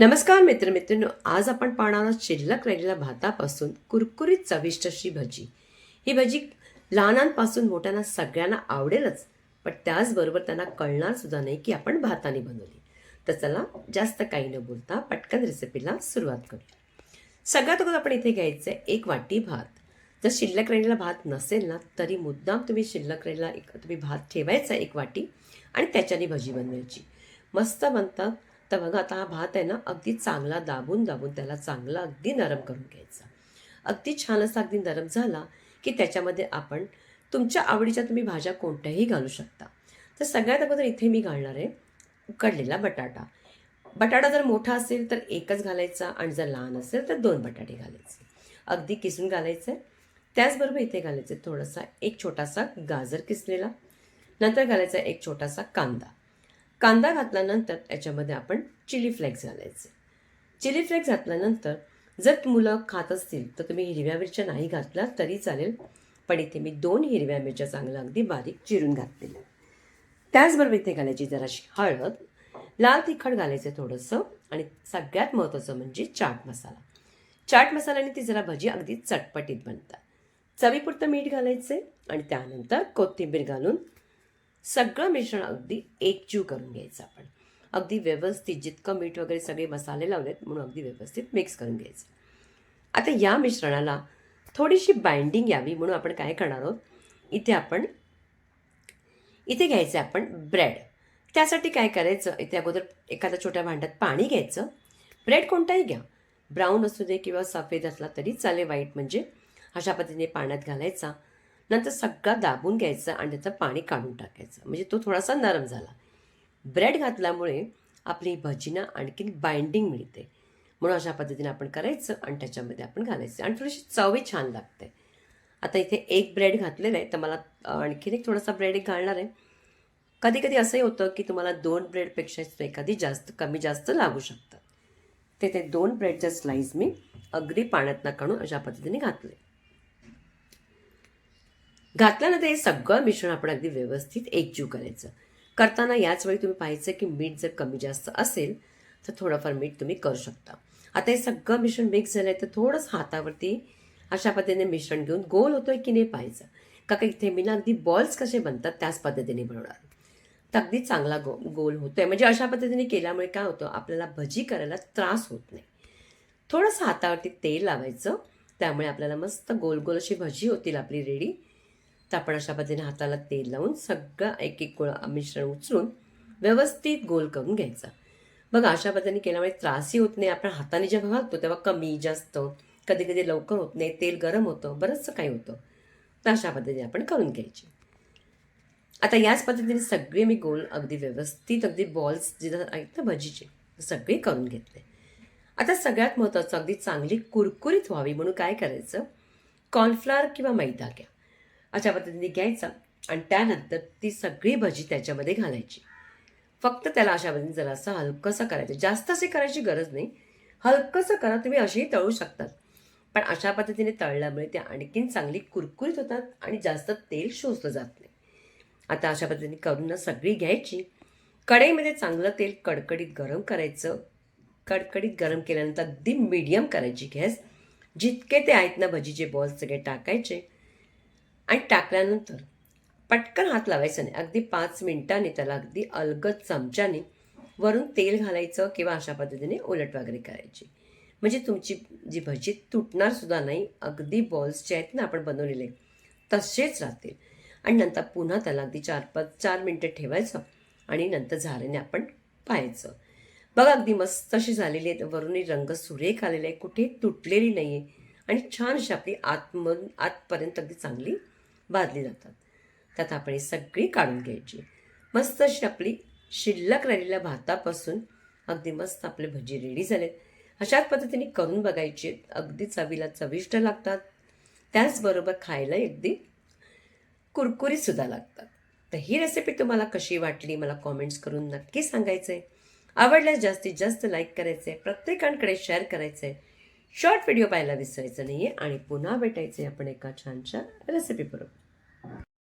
नमस्कार मित्रमित्रांनो आज आपण पाहणार आहोत शिल्लक राहिलेल्या भातापासून कुरकुरीत चविष्ट अशी भजी. ही भजी लहानांपासून मोठ्यांना सगळ्यांना आवडेलच पण त्याचबरोबर त्यांना कळणार सुद्धा नाही की आपण भाताने बनवली. तर चला जास्त काही न बोलता पटकन रेसिपीला सुरुवात करूया. सगळ्यात अगोदर आपण इथे घ्यायचं आहे एक वाटी भात. जर शिल्लक राहिलेला भात नसेल ना तरी मुद्दाम तुम्ही शिल्लक राहिलेला एक तुम्ही भात ठेवायचा एक वाटी आणि त्याच्याने भजी बनवायची. मस्त बनतात तर बघा आता हा भात आहे ना अगदी चांगला दाबून दाबून त्याला चांगला अगदी नरम करून घ्यायचा. अगदी छान असा अगदी नरम झाला की त्याच्यामध्ये आपण तुमच्या आवडीच्या तुम्ही भाज्या कोणत्याही घालू शकता. तर सगळ्यात अगोदर इथे मी घालणार आहे उकडलेला बटाटा. बटाटा जर मोठा असेल तर एकच घालायचा आणि जर लहान असेल तर दोन बटाटे घालायचे. अगदी किसून घालायचं. आहे त्याचबरोबर इथे घालायचं आहे थोडासा एक छोटासा गाजर किसलेला. नंतर घालायचा एक छोटासा कांदा. कांदा घातल्यानंतर याच्यामध्ये आपण चिली फ्लेक्स घालायचे. चिली फ्लेक्स घातल्यानंतर जर मुलं खात असतील तर तुम्ही हिरव्या मिरच्या नाही घातल्या तरी चालेल पण इथे मी दोन हिरव्या मिरच्या चांगल्या अगदी बारीक चिरून घातलेल्या. त्याचबरोबर इथे घालायची जराशी हळद लाल तिखट घालायचं थोडंसं आणि सगळ्यात महत्त्वाचं म्हणजे चाट मसाला. चाट मसाल्याने ती जरा भजी अगदी चटपटीत बनतात. चवीपुरतं मीठ घालायचे आणि त्यानंतर कोथिंबीर घालून सगळं मिश्रण अगदी एकजीव करून घ्यायचं आपण. अगदी व्यवस्थित जितकं मीठ वगैरे सगळे मसाले लावलेत म्हणून अगदी व्यवस्थित मिक्स करून घ्यायचं. आता या मिश्रणाला थोडीशी बाइंडिंग यावी म्हणून आपण काय करणार आहोत? इथे आपण इथे घ्यायचं आहे आपण ब्रेड. त्यासाठी काय करायचं? इथे अगोदर एखाद्या छोट्या भांड्यात पाणी घ्यायचं. ब्रेड कोणताही घ्या. ब्राऊन असू दे किंवा सफेद असला तरी चालेल वाईट म्हणजे अशा पद्धतीने पाण्यात घालायचा. नंतर सगळा दाबून घ्यायचा आणि त्याचं पाणी काढून टाकायचं. म्हणजे तो थोडासा नरम झाला. ब्रेड घातल्यामुळे आपली भजीना आणखीन बाइंडिंग मिळते. म्हणून अशा पद्धतीने आपण करायचं आणि त्याच्यामध्ये आपण घालायचं. आणि थोडीशी चवही छान लागते. आता इथे एक ब्रेड घातलेलं आहे. तर मला आणखीन एक थोडासा ब्रेड एक घालणार आहे. कधी कधी असंही होतं की तुम्हाला दोन ब्रेडपेक्षा एखादी जास्त कमी जास्त लागू शकतात ते ते दोन ब्रेडच्या स्लाईस मी अगदी पाण्यातनं काढून अशा पद्धतीने घातले. घातल्यानंतर हे सगळं मिश्रण आपण अगदी व्यवस्थित एकजीव करायचं. करताना याच वेळी तुम्ही पाहायचं की मीठ जर कमी जास्त असेल तर थोडंफार मीठ तुम्ही करू शकता. आता हे सगळं मिश्रण मिक्स झालं आहे तर थोडंसं हातावरती अशा पद्धतीने मिश्रण घेऊन गोल होतोय की नाही पाहायचं. का का इथे मी ना अगदी बॉल्स कसे बनतात त्याच पद्धतीने बनवणार. तर अगदी चांगला गो गोल होतोय. म्हणजे अशा पद्धतीने केल्यामुळे काय होतं आपल्याला भजी करायला त्रास होत नाही. थोडंसं हातावरती तेल लावायचं त्यामुळे आपल्याला मस्त गोल गोल अशी भजी होतील आपली रेडी तर आपण अशा पद्धतीने हाताला तेल लावून सगळं एक एक गोळा मिश्रण उचलून व्यवस्थित गोल करून घ्यायचा. बघा अशा पद्धतीने केल्यामुळे त्रासही होत नाही. आपण हाताने जेव्हा भागतो तेव्हा कमी जास्त कधी कधी लवकर होत नाही. तेल गरम होतं बरंचसं काही होतं. तर अशा पद्धतीने आपण करून घ्यायची. आता याच पद्धतीने सगळे मी गोल अगदी व्यवस्थित अगदी बॉल्स जिथं आहेत ना भजीचे सगळे करून घेतले. आता सगळ्यात महत्त्वाचं अगदी चांगली कुरकुरीत व्हावी म्हणून काय करायचं? कॉर्नफ्लॉवर किंवा मैदा घ्या. अशा पद्धतीने घ्यायचा आणि त्यानंतर ती सगळी भजी त्याच्यामध्ये घालायची. फक्त त्याला अशा पद्धतीने जरासं हलकंसं करायचं. जास्त असे करायची गरज नाही. हलकंसं करा तुम्ही असेही तळू शकतात. पण अशा पद्धतीने तळल्यामुळे ते आणखीन चांगली कुरकुरीत होतात आणि जास्त तेल शोषलं जात नाही. आता अशा पद्धतीने करून सगळी घ्यायची. कढईमध्ये चांगलं तेल कडकडीत गरम करायचं. कडकडीत गरम केल्यानंतर अगदी मीडियम करायची गॅस. जितके ते आहेत ना भजीचे बॉल्स सगळे टाकायचे. आणि टाकल्यानंतर पटकन हात लावायचा नाही. अगदी पाच मिनिटांनी त्याला अगदी अलगद चमच्याने वरून तेल घालायचं किंवा अशा पद्धतीने उलट वगैरे करायची. म्हणजे तुमची जी भजी तुटणार सुद्धा नाही अगदी बॉल्स जे आहेत ना आपण बनवलेले तसेच राहतील. आणि नंतर पुन्हा त्याला अगदी चार पाच चार मिनटं ठेवायचं आणि नंतर झाल्याने आपण पाहायचं. बघा अगदी मस्त अशी झालेली आहे. वरूनही रंग सुरेख आलेला आहे. कुठे तुटलेली नाही आहे आणि छान अशी आपली आतमधून आतपर्यंत अगदी चांगली भाजली जातात. त्यात आपण ही सगळी काढून घ्यायची. मस्त अशी आपली शिल्लक राहिलेल्या भातापासून अगदी मस्त आपले भजी रेडी झालेत अशाच पद्धतीने करून बघायची. अगदी चवीला चविष्ट लागतात. त्याचबरोबर खायला अगदी कुरकुरीतसुद्धा लागतात. तर ही रेसिपी तुम्हाला कशी वाटली मला कॉमेंट्स करून नक्की सांगायचं आहे आवडल्यास जास्तीत जास्त लाईक करायचं आहे प्रत्येकांकडे शेअर करायचं आहे शॉर्ट व्हिडिओ पाहायला विसरायचं नाही आहे आणि पुन्हा भेटायचं आहे आपण एका छानशा रेसिपी बरोबर.